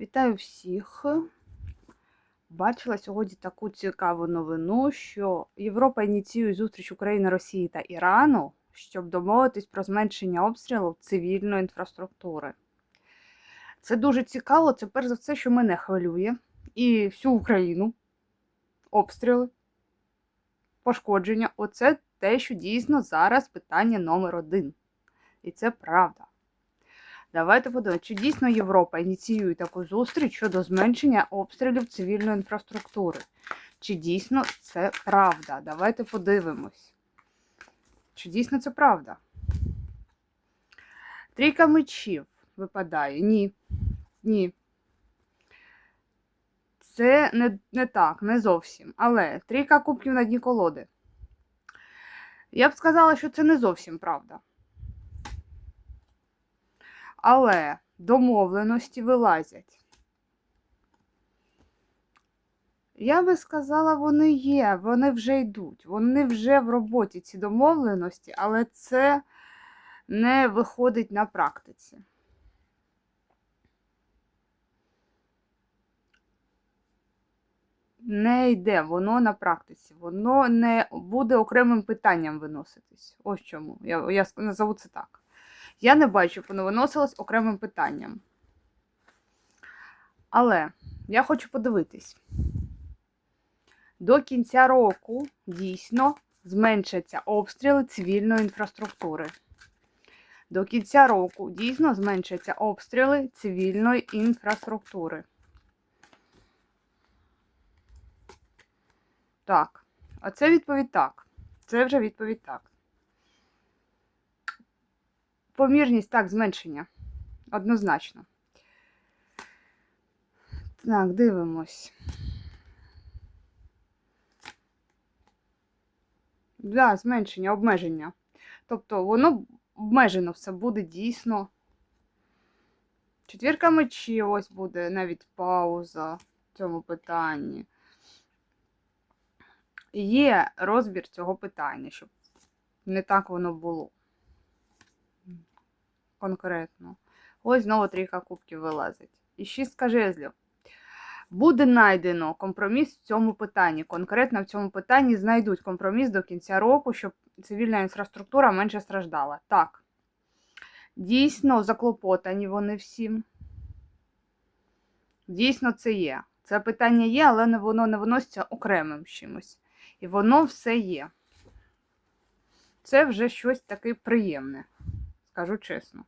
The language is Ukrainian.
Вітаю всіх. Бачила сьогодні таку цікаву новину, що Європа ініціює зустріч України, Росії та Ірану, щоб домовитись про зменшення обстрілів цивільної інфраструктури. Це дуже цікаво. Це перш за все, що мене хвилює, і всю Україну. Обстріли, пошкодження. Оце те, що дійсно зараз питання номер один. І це правда. Давайте подивимося, чи дійсно Європа ініціює таку зустріч щодо зменшення обстрілів цивільної інфраструктури. Чи дійсно це правда? Давайте подивимось. Чи дійсно це правда? Трійка мечів випадає. Ні. Ні. Це не, не так, не зовсім. Але трійка кубків на дні колоди. Я б сказала, що це не зовсім правда. Але домовленості вилазять. Я би сказала, вони є, вони вже йдуть, вони вже в роботі ці домовленості, але це не виходить на практиці. Не йде воно на практиці, воно не буде окремим питанням виноситись. Ось чому. Я, я назову це так. Я не бачу, воно виносилось окремим питанням. Але я хочу подивитись. До кінця року дійсно зменшаться обстріли цивільної інфраструктури. До кінця року дійсно зменшаться обстріли цивільної інфраструктури. Так, а це відповідь так. Це вже відповідь так. Помірність так, зменшення. Однозначно. Так, дивимось. Да, зменшення, обмеження. Тобто воно обмежено все буде дійсно. Четвірка мечів ось буде навіть пауза в цьому питанні. Є розбір цього питання, щоб не так воно було конкретно. Ось знову трійка кубків вилазить. І шістка жезлів. Буде знайдено компроміс в цьому питанні. Конкретно в цьому питанні знайдуть компроміс до кінця року, щоб цивільна інфраструктура менше страждала. Так. Дійсно, заклопотані вони всім. Дійсно, це є. Це питання є, але воно не виноситься окремим чимось. І воно все є. Це вже щось таке приємне, скажу чесно.